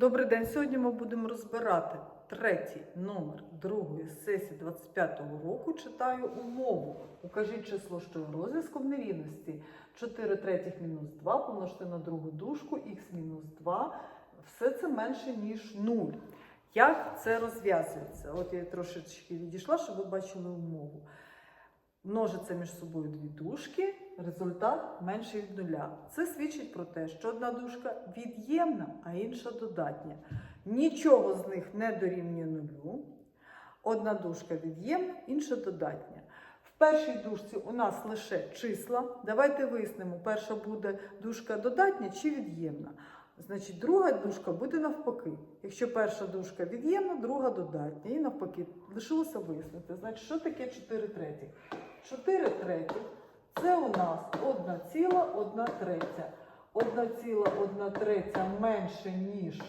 Добрий день. Сьогодні ми будемо розбирати третій номер другої сесії 25-го року. Читаю умову. Укажіть число, що є розв'язком нерівності 4 третіх мінус 2 помножити на другу дужку х мінус 2. Все це менше, ніж 0. Як це розв'язується? От я трошечки відійшла, щоб ви бачили умову. Множиться між собою дві дужки, результат менший від нуля. Це свідчить про те, що одна дужка від'ємна, а інша додатня. Нічого з них не дорівнює нулю. Одна дужка від'ємна, інша додатня. В першій дужці у нас лише числа. Давайте вияснимо, перша буде дужка додатня чи від'ємна. Значить, друга дужка буде навпаки. Якщо перша дужка від'ємна, друга додатня. І навпаки, лишилося вияснити. Значить, що таке 4 третіх? 4 третіх це у нас 1 ціла 1 третя. 1 ціла 1 третя менше, ніж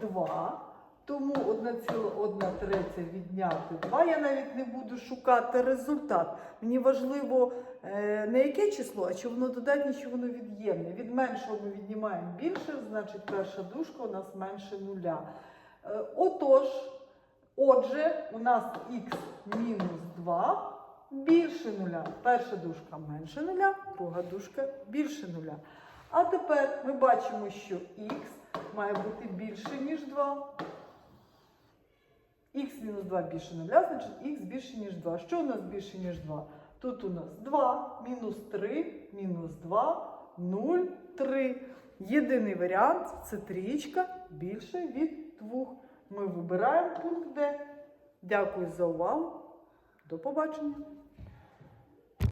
2. Тому 1 ціла 1 третя відняти 2. Я навіть не буду шукати результат. Мені важливо е, не яке число, а чи воно додатнє, чи воно від'ємне. Від меншого ми віднімаємо більше, значить перша дужка у нас менше нуля. Е, отож, отже, у нас х мінус 2 більше нуля. Перша дужка менше нуля, друга дужка більше нуля. А тепер ми бачимо, що х має бути більше, ніж 2. Х мінус 2 більше нуля, значить х більше, ніж 2. Що у нас більше, ніж 2? Тут у нас 2, мінус 3, мінус 2, 0, 3. Єдиний варіант це трієчка більше від 2. Ми вибираємо пункт Д. Дякую за увагу. До побачення!